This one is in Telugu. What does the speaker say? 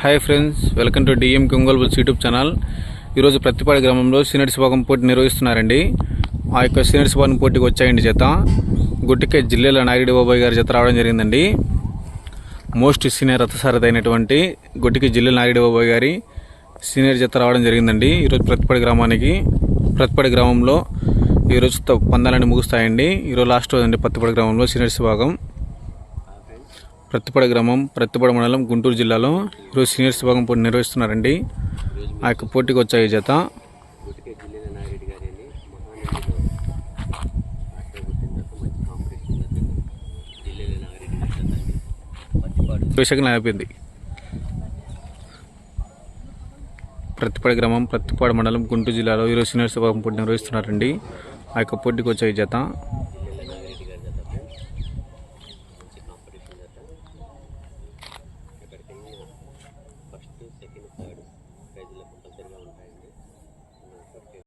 Hi friends welcome to DM Ongole bulls YouTube channel ఈరోజు ప్రతిపాడు గ్రామంలో సీనియర్స్ భాగం పోటీ నిర్వహిస్తున్నారండి. ఆ యొక్క సీనియర్స్ భాగం పోటీకి వచ్చాయండి జత. గుట్టికే జిల్లాల నాగిరెడ్డి బాబాయ్ గారి జత రావడం జరిగిందండి. మోస్ట్ సీనియర్ రథసారథి అయినటువంటి గుట్టికి జిల్లా నాగిరెడ్డి బాబాయ్ గారి సీనియర్ జత రావడం జరిగిందండి. ఈరోజు ప్రతిపాడు గ్రామానికి ప్రతిపాడు గ్రామంలో ఈరోజు త- పందాలన్నీ ముగుస్తాయండి. ఈరోజు లాస్ట్ రోజు అండి ప్రతిపాడు గ్రామంలో సీనియర్స్ భాగం ప్రత్తిపడ గ్రామం ప్రత్తిపడ మండలం గుంటూరు జిల్లాలో ఈరోజు సీనియర్స్ విభాగం పోటీ నిర్వహిస్తున్నారండి. ఆ యొక్క పోటీకి వచ్చాయి చేత జత. గుటికే అయిపోయింది. ప్రతిపడ గ్రామం ప్రతిపాడు మండలం గుంటూరు జిల్లాలో ఈరోజు సీనియర్ సభాగం పోటీ నిర్వహిస్తున్నారండి. ఆ యొక్క పోటీకి వచ్చాయి చేత జత.